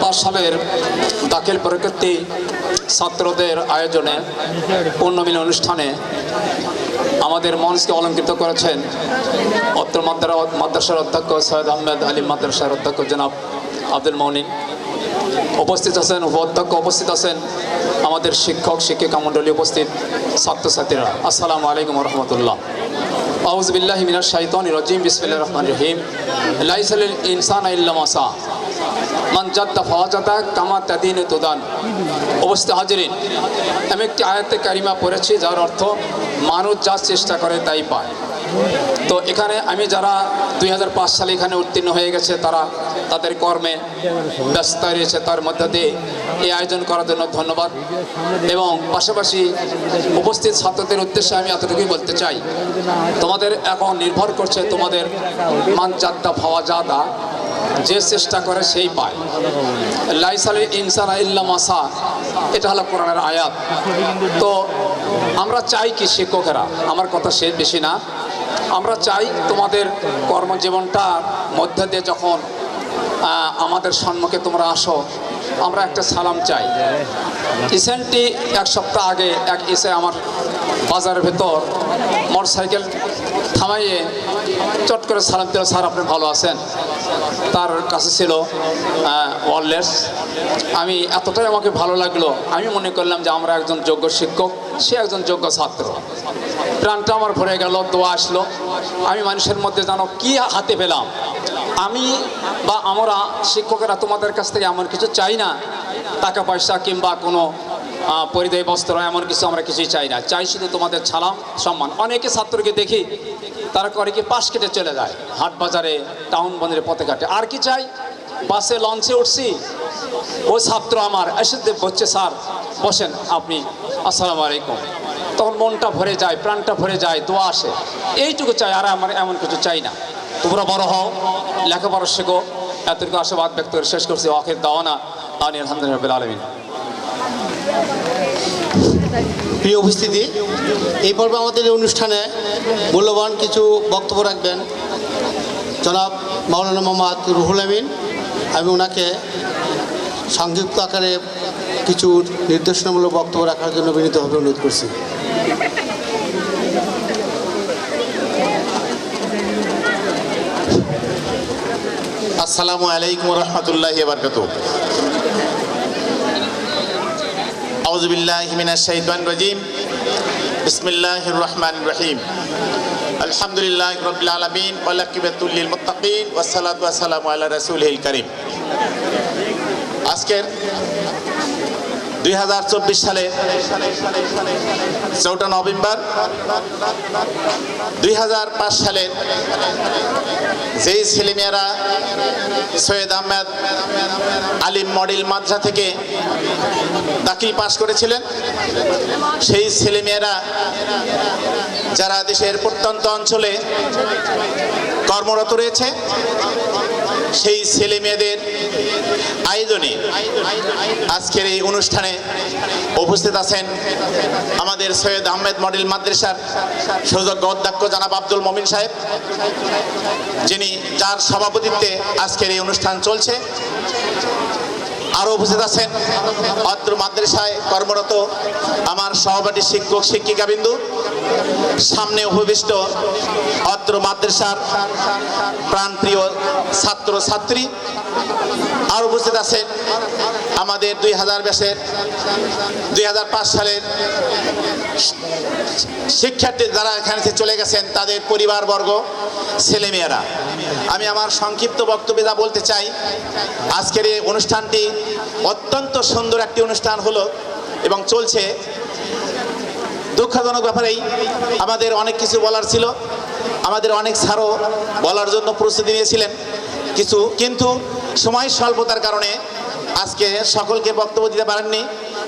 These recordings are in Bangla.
সালের দাখিল পরীক্ষার্থী ছাত্রদের আয়োজনে পূর্ণমিল অনুষ্ঠানে আমাদের মঞ্চকে অলঙ্কৃত করেছেন অত্র মাদ্রা মাদ্রাসার অধ্যক্ষ সৈয়দ আহমেদ আলী মাদ্রাসার অধ্যক্ষ জনাব আব্দুল মৌনিন। উপস্থিত আছেন উপাধ্যক্ষ, উপস্থিত আছেন আমাদের শিক্ষক, শিক্ষিকা মণ্ডলী উপস্থিত ছাত্রছাত্রীরা। আসসালামু আলাইকুম রহমতুল্লাহ আউজবিল্লাহ মিনার শাইতান রজিম বিসমিল্লাহ রহমান রহিম। লাইসাল ইনসান ইল্লামাসা মান জাদ্দা ফাওয়াজাদা কামা তাদিন তুদান। অবস্থিত হাজিরিন, আমি একটি আয়াতে কারিমা পড়েছি, যার অর্থ মানুষ যা চেষ্টা করে তাই পায়। তো এখানে আমি যারা দুই হাজার পাঁচ সালে এখানে উত্তীর্ণ হয়ে গেছে, তারা তাদের কর্মে ব্যস্ত রয়েছে। তার মধ্যে দিয়ে এই আয়োজন করার জন্য ধন্যবাদ। এবং পাশাপাশি উপস্থিত ছাত্রদের উদ্দেশ্যে আমি এতটুকুই বলতে চাই, তোমাদের এখন নির্ভর করছে তোমাদের মানজাদ্দা ভাওয়া জাদা যে চেষ্টা করে সেই পায়। লাইসালের ইনসানা ইল্লা মাসা, এটা হলো কোরআনের আয়াত। তো আমরা চাই কি শিক্ষকেরা? আমার কথা সে বেশি না। আমরা চাই তোমাদের কর্মজীবনটার মধ্যে দিয়ে যখন আমাদের সম্মুখে তোমরা আসো, আমরা একটা সালাম চাই। রিসেন্টলি এক সপ্তাহ আগে এক এসে আমার বাজারের ভেতর মোটর সাইকেল থামাইয়ে চট করে সালাম দিল, স্যার, আপনি ভালো আছেন? তার কাছে ছিল ওয়ারলেস। আমি এতটাই আমাকে ভালো লাগল, আমি মনে করলাম যে আমরা একজন যোগ্য শিক্ষক, সে একজন যোগ্য ছাত্র। প্রাণটা আমার ভরে গেল, দোয়া আসলো। আমি মানুষের মধ্যে জানো কি হাতে পেলাম? আমি বা আমরা শিক্ষকেরা তোমাদের কাছ থেকে এমন কিছু চাই না, টাকা পয়সা কিংবা কোনো পরিধেয় বস্ত্র, এমন কিছু আমরা কিছুই চাই না। চাই শুধু তোমাদের ছালাম সম্মান। অনেকে ছাত্রকে দেখি, তারা করে কি পাশ কেটে চলে যায়। হাট বাজারে, টাউন বন্দরে পথে ঘাটে। আর কি চাই? বাসে লঞ্চে উঠছি ও ছাত্র আমার এসে হচ্ছে স্যার, বসেন আপনি। আসসালামু আলাইকুম। তখন মনটা ভরে যায়, প্রাণটা ভরে যায়, দোয়া আসে। এইটুকু চাই, আর আমার এমন কিছু চাই না। তোমরা বড় হও, লেখাপড়া শেখো। এতটুকু আশাবাদ ব্যক্ত করে শেষ করছি। অখের দাওয়ানা। আনি আলহামদুলিল্লাহ আলমিন। প্রিয় উপস্থিতি, এই পর্বে আমাদের এই অনুষ্ঠানে মূল্যবান কিছু বক্তব্য রাখবেন। জনাব মাওলানা মোহাম্মদ রুহুল আমিন, আমি ওনাকে সংযুক্ত আকারে কিছু নির্দেশনামূলক বক্তব্য রাখার জন্য বিনীতভাবে অনুরোধ করছি। আসসালামু আলাইকুম রহমতুল্লাহ বারকাত আউজবিল্লাহ الرجيم بسم الله الرحمن الرحيم الحمد لله رب العالمين ওয়ালাকিবাতুল্লিল للمتقين والصلاة والسلام على رسوله الكريم আজকের দুই সালের চৌঠা নভেম্বর দুই হাজার পাঁচ সালের যেই ছেলেমেয়েরা সৈয়দ আহমেদ আলিম মডেল মাদ্রাসা থেকে দাখিল পাশ করেছিলেন, সেই ছেলেমেয়েরা যারা দেশের প্রত্যন্ত অঞ্চলে কর্মরত রয়েছে সেই ছেলে মেয়েদের আয়োজনে আজকের এই অনুষ্ঠানে উপস্থিত আছেন আমাদের সৈয়দ আহমেদ মডেল মাদ্রাসার সৌজজ্ঞ অধ্যক্ষ জানাব আব্দুল মমিন সাহেব, যিনি যার সভাপতিত্বে আজকের এই অনুষ্ঠান চলছে। আরও উপস্থিত আছেন অত্র মাদ্রাসায় কর্মরত আমার সহপাঠী শিক্ষক শিক্ষিকা বিন্দু। সামনে উপবিষ্ট অত্র মাদ্রাসার প্রাণপ্রিয় ছাত্র ছাত্রী আর উপস্থিত আছেন আমাদের দুই হাজার ব্যাসের দুই হাজার পাঁচ সালের শিক্ষার্থী যারা এখানে চলে গেছেন, তাদের পরিবারবর্গ, ছেলেমেয়েরা। আমি আমার সংক্ষিপ্ত বক্তব্যে যা বলতে চাই, আজকের এই অনুষ্ঠানটি অত্যন্ত সুন্দর একটি অনুষ্ঠান হলো এবং চলছে। দুঃখজনক ব্যাপারেই আমাদের অনেক কিছু বলার ছিল, আমাদের অনেক স্যারও বলার জন্য প্রস্তুতি নিয়েছিলেন। কিছু, কিন্তু সময় স্বল্পতার কারণে আজকে সকলকে বক্তব্য দিতে পারেননি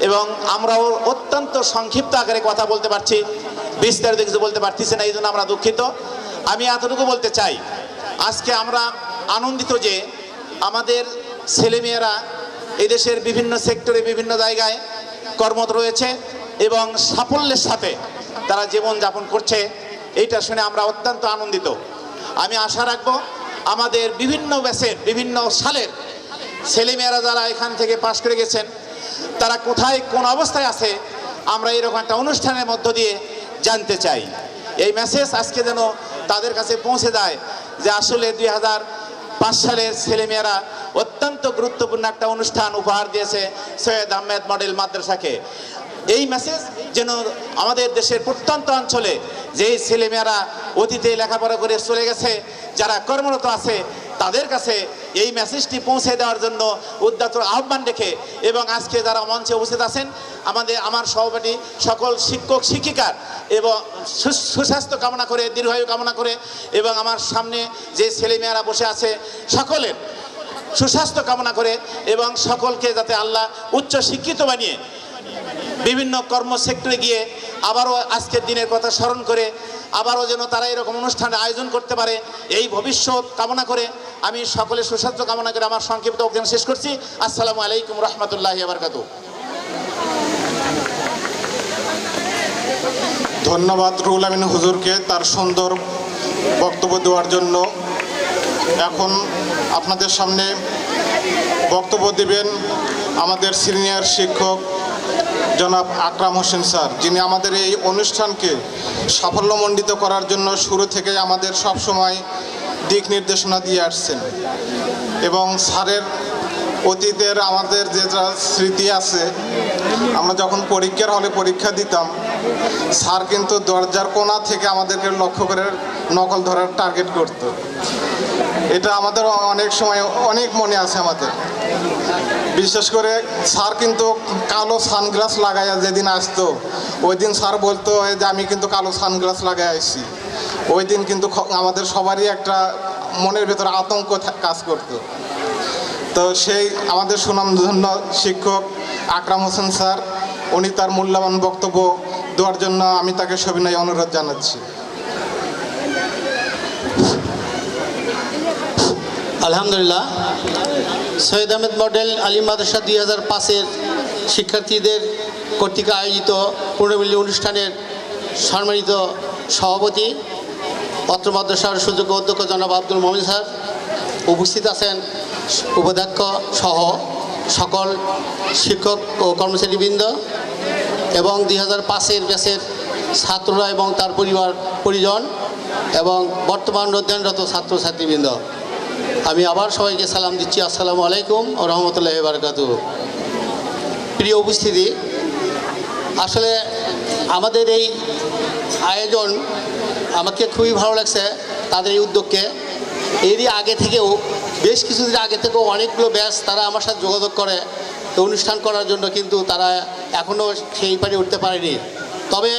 এবং আমরাও অত্যন্ত সংক্ষিপ্ত আকারে কথা বলতে পারছি, বিস্তারিত কিছু বলতে পারতেছি না, এই জন্য আমরা দুঃখিত। আমি এতটুকু বলতে চাই, আজকে আমরা আনন্দিত যে আমাদের ছেলেমেয়েরা এদেশের বিভিন্ন সেক্টরে, বিভিন্ন জায়গায় কর্মরত রয়েছে এবং সাফল্যের সাথে তারা জীবন যাপন করছে, এইটা শুনে আমরা অত্যন্ত আনন্দিত। আমি আশা রাখব আমাদের বিভিন্ন ব্যাচের বিভিন্ন সালের ছেলেমেয়েরা যারা এখান থেকে পাশ করে গেছেন, তারা কোথায় কোন অবস্থায় আছে, আমরা এরকম একটা অনুষ্ঠানের মধ্য দিয়ে জানতে চাই। এই মেসেজ আজকে যেন তাদের কাছে পৌঁছে দেয় যে আসলে দুই হাজার পাঁচ সালের ছেলেমেয়েরা অত্যন্ত গুরুত্বপূর্ণ একটা অনুষ্ঠান উপহার দিয়েছে সৈয়দ আহমেদ মডেল মাদ্রাসাকে। এই মেসেজ যেন আমাদের দেশের প্রত্যন্ত অঞ্চলে যেই ছেলেমেয়েরা অতীতে লেখাপড়া করে চলে গেছে, যারা কর্মরত আছে, তাদের কাছে এই মেসেজটি পৌঁছে দেওয়ার জন্য উদ্যাত আহ্বান রেখে এবং আজকে যারা মঞ্চে উপস্থিত আছেন, আমাদের, আমার সহপাঠী সকল শিক্ষক শিক্ষিকার এবং সুস্বাস্থ্য কামনা করে, দীর্ঘায়ু কামনা করে এবং আমার সামনে যে ছেলেমেয়েরা বসে আছে, সকলের সুস্বাস্থ্য কামনা করে এবং সকলকে যাতে আল্লাহ উচ্চ শিক্ষিত বানিয়ে বিভিন্ন কর্ম সেক্টরে গিয়ে আবারও আজকের দিনের কথা স্মরণ করে আবারও যেন তারা এরকম অনুষ্ঠানের আয়োজন করতে পারে। এই ভবিষ্যৎ কামনা করে আমি সকলের সুস্বাস্থ্য কামনা করে আমার সংক্ষিপ্ত অভিযান শেষ করছি। আসসালামু আলাইকুম রহমতুল্লাহ আবরকাতু। ধন্যবাদ রুল আমিন হুজুরকে তার সুন্দর বক্তব্য দেওয়ার জন্য। এখন আপনাদের সামনে বক্তব্য দিবেন আমাদের সিনিয়র শিক্ষক জনাব আকরাম হোসেন স্যার, যিনি আমাদের এই অনুষ্ঠানকে সাফল্যমণ্ডিত করার জন্য শুরু থেকে আমাদের সব সময় দিক নির্দেশনা দিয়ে আসছেন। এবং স্যারের অতীতের আমাদের যে স্মৃতি আছে, আমরা যখন পরীক্ষার হলে পরীক্ষা দিতাম, স্যার কিন্তু দরজার কোণা থেকে আমাদেরকে লক্ষ্য করে নকল ধরার টার্গেট করত। এটা আমাদের অনেক সময় অনেক মনে আছে আমাদের। বিশেষ করে স্যার কিন্তু কালো সানগ্লাস লাগাইয়া যেদিন আসতো ওই দিন স্যার বলতো যে আমি কিন্তু কালো সানগ্লাস লাগাই আসছি ওই দিন কিন্তু আমাদের সবারই একটা মনের ভেতরে আতঙ্ক কাজ করতো। তো সেই আমাদের সুনামধন্য শিক্ষক আকরাম হোসেন স্যার, উনি তার মূল্যবান বক্তব্য দেওয়ার জন্য আমি তাকে সবিনয় অনুরোধ জানাচ্ছি। আলহামদুলিল্লাহ। সৈয়দ আহমেদ মডেল আলী মাদ্রাসা দুই হাজার পাঁচের শিক্ষার্থীদের কর্তৃক আয়োজিত পূর্ণমিলনী অনুষ্ঠানের সম্মানিত সভাপতি, অত্র মাদ্রাসার সুযোগ্য অধ্যক্ষ জনাব আব্দুল মমিন স্যার উপস্থিত আছেন। উপাধ্যক্ষ সহ সকল শিক্ষক ও কর্মচারীবৃন্দ এবং দুই হাজার পাঁচের ব্যাচের ছাত্ররা এবং তার পরিবার, পরিজন এবং বর্তমান অধ্যয়নরত ছাত্রছাত্রীবৃন্দ। আমি আবার সবাইকে সালাম দিচ্ছি। আসসালামু আলাইকুম ও রহমতুল্লাহ বারকাত প্রিয় উপস্থিতি, আসলে আমাদের এই আয়োজন আমাকে খুবই ভালো লাগছে তাদের এই উদ্যোগকে। এরই আগে থেকেও, বেশ কিছুদিন আগে থেকেও অনেকগুলো ব্যাচ তারা আমার সাথে যোগাযোগ করে অনুষ্ঠান করার জন্য কিন্তু তারা এখনও সেই পারে উঠতে পারেনি। তবে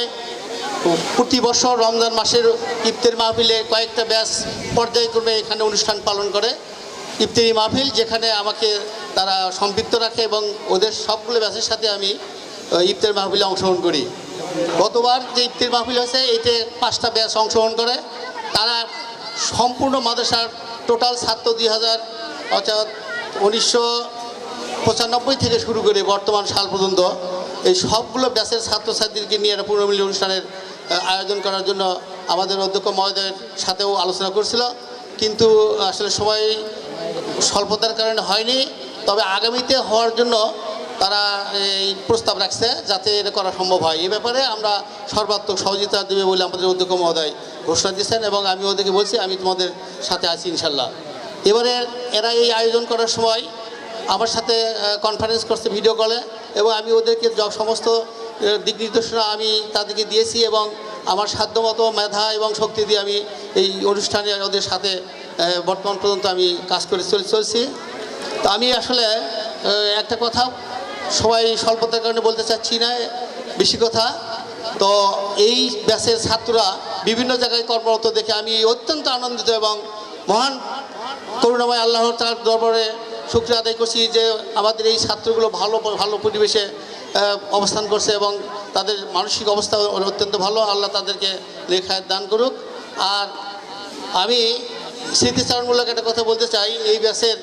প্রতি বছর রমজান মাসের ইফতের মাহফিলে কয়েকটা ব্যাস পর্যায়ক্রমে এখানে অনুষ্ঠান পালন করে। ইফতারি মাহফিল যেখানে আমাকে তারা সম্পৃক্ত রাখে এবং ওদের সবগুলো ব্যাসের সাথে আমি ইফতার মাহফিলে অংশগ্রহণ করি। গতবার যে ইফতার মাহফিল হয়েছে, এতে পাঁচটা ব্যাস অংশগ্রহণ করে। তারা সম্পূর্ণ মাদ্রাসার টোটাল ছাত্র দুই হাজার, অর্থাৎ উনিশশো পঁচানব্বই থেকে শুরু করে বর্তমান সাল পর্যন্ত এই সবগুলো ব্যাচের ছাত্রছাত্রীদেরকে নিয়ে একটা পুনর্মিলনী অনুষ্ঠানের আয়োজন করার জন্য আমাদের অধ্যক্ষ মহোদয়ের সাথেও আলোচনা করছিল। কিন্তু আসলে সময় স্বল্পতার কারণে হয়নি। তবে আগামীতে হওয়ার জন্য তারা এই প্রস্তাব রাখছে যাতে এটা করা সম্ভব হয়। এই ব্যাপারে আমরা সর্বাত্মক সহযোগিতা দেবে বলে আমাদের অধ্যক্ষ মহোদয় ঘোষণা দিয়েছেন এবং আমি ওদেরকে বলছি, আমি তোমাদের সাথে আছি ইনশাল্লাহ এবারে এরা এই আয়োজন করার সময় আমার সাথে কনফারেন্স করছে ভিডিও কলে এবং আমি ওদেরকে সমস্ত দিক নির্দেশনা আমি তাদেরকে দিয়েছি এবং আমার সাধ্যমতো মেধা এবং শক্তি দিয়ে আমি এই অনুষ্ঠানে ওদের সাথে বর্তমান পর্যন্ত আমি কাজ করে চল- চলছি। তো আমি আসলে একটা কথা সবাই স্বল্পতার কারণে বলতে চাচ্ছি না, বেশি কথা। তো এই ব্যাচের ছাত্ররা বিভিন্ন জায়গায় কর্মরত দেখে আমি অত্যন্ত আনন্দিত এবং মহান করুণাময় আল্লাহর তার দরবারে শুক্রিয়া আদায় করছি যে আমাদের এই ছাত্রগুলো ভালো ভালো পরিবেশে অবস্থান করছে এবং তাদের মানসিক অবস্থা অত্যন্ত ভালো। আল্লাহ তাদেরকে লেখায় দান করুক। আর আমি স্মৃতিচারণমূলক একটা কথা বলতে চাই। এই ব্যাসের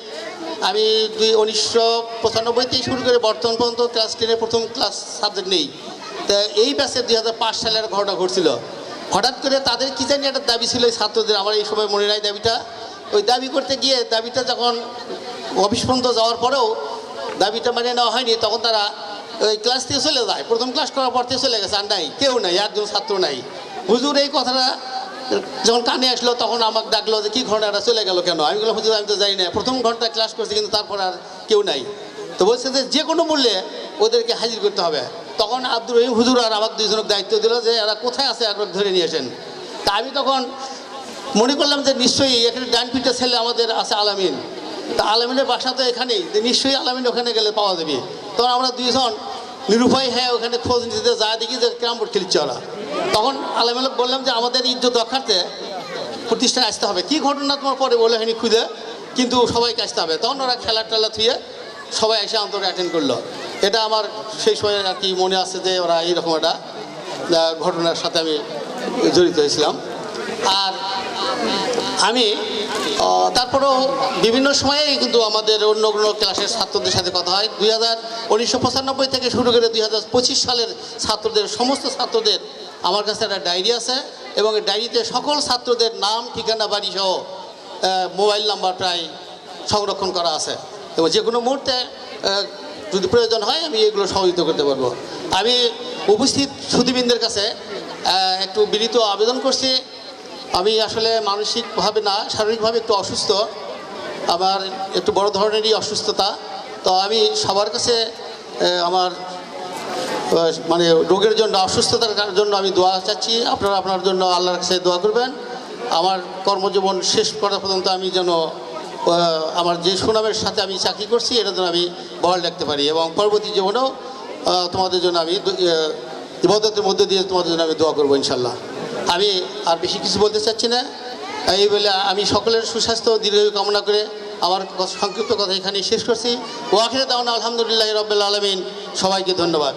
আমি দুই উনিশশো পঁচানব্বইতেই শুরু করে বর্তমান পর্যন্ত ক্লাস টেনের প্রথম ক্লাস সাবজেক্ট নেই। তা এই ব্যাসে দুই পাঁচ সালের ঘটনা ঘটছিল। হঠাৎ করে তাদের কি জানি একটা দাবি ছিল ছাত্রদের, আমার এই সময় মনে নাই দাবিটা। ওই দাবি করতে গিয়ে দাবিটা যখন অফিস পর্যন্ত যাওয়ার পরেও দাবিটা মানে নেওয়া হয়নি, তখন তারা ওই ক্লাস থেকে চলে যায়। প্রথম ক্লাস করার পর থেকে চলে গেছে, আর নাই, কেউ নাই, একজন ছাত্র নাই। হুজুর এই কথাটা যখন কানে আসলো, তখন আমাকে ডাকলো যে, কি ঘটনাটা চলে গেল কেন? আমি বললাম, হুজুর, আমি তো যাই না। প্রথম ঘণ্টা ক্লাস করছি, কিন্তু তারপর আর কেউ নাই। তো বলছে যে যে কোনো মূল্যে ওদেরকে হাজির করতে হবে। তখন আব্দুর রহিম হুজুর আর আমাকে দুইজনের দায়িত্ব দিল যে, এরা কোথায় আছে? একবার ধরে নিয়ে আসেন। তা আমি তখন মনে করলাম যে, নিশ্চয়ই এখানে ডান পিঠে ছেলে আমাদের আছে আলামিন। তা আলামিনের বাসা তো এখানেই। নিশ্চয়ই আলামিন ওখানে গেলে পাওয়া যাবে। তখন আমরা দুইজন নিরুপায় হ্যাঁ ওখানে খোঁজ নিতে যা দেখি যে ক্যারাম বোর্ড খেলছে ওরা। তখন আলামিনকে বললাম যে আমাদের ইজ্জত রক্ষার্থে প্রতিষ্ঠানে আসতে হবে। কি ঘটনা তোমার পরে বলে হয়নি খুঁজে কিন্তু সবাইকে আসতে হবে। তখন ওরা খেলা টেলা থুয়ে সবাই এসে অন্তরে অ্যাটেন্ড করল। এটা আমার সেই সময় আর কি মনে আছে যে ওরা এইরকম একটা ঘটনার সাথে আমি জড়িত হয়েছিলাম। আর আমি তারপরেও বিভিন্ন সময়ে কিন্তু আমাদের অন্য অন্য ক্লাসের ছাত্রদের সাথে কথা হয়। দুই হাজার উনিশশো পঁচানব্বই থেকে শুরু করে দুই হাজার পঁচিশ সালের ছাত্রদের, সমস্ত ছাত্রদের আমার কাছে একটা ডায়েরি আছে এবং ডায়েরিতে সকল ছাত্রদের নাম, ঠিকানা, বাড়ি সহ মোবাইল নাম্বার প্রায় সংরক্ষণ করা আছে। এবং যে কোনো মুহূর্তে যদি প্রয়োজন হয়, আমি এগুলো সহযোগিতা করতে পারব। আমি উপস্থিত সুদীবৃন্দের কাছে একটু বিনীত আবেদন করছি আমি আসলে মানসিকভাবে না, শারীরিকভাবে একটু অসুস্থ আমার একটু বড় ধরনেরই অসুস্থতা। তো আমি সবার কাছে আমার মানে রোগের জন্য, অসুস্থতার জন্য আমি দোয়া চাচ্ছি। আপনারা আপনার জন্য আল্লাহর কাছে দোয়া করবেন। আমার কর্মজীবন শেষ করা পর্যন্ত আমি যেন আমার যে সুনামের সাথে আমি চাকরি করছি, এটা যেন আমি বহাল রাখতে পারি এবং পরবর্তী জীবনেও তোমাদের জন্য আমি ইবাদতের মধ্যে দিয়ে তোমাদের জন্য আমি দোয়া করব ইনশাল্লাহ আমি আর বেশি কিছু বলতে চাচ্ছি না। এই বলে আমি সকলের সুস্বাস্থ্য দীর্ঘ কামনা করে আমার সংক্ষিপ্ত কথা এখানে শেষ করছি। ও ওয়াখিরে তাহলে আলহামদুলিল্লাহ রবিল্লা আলমিন। সবাইকে ধন্যবাদ।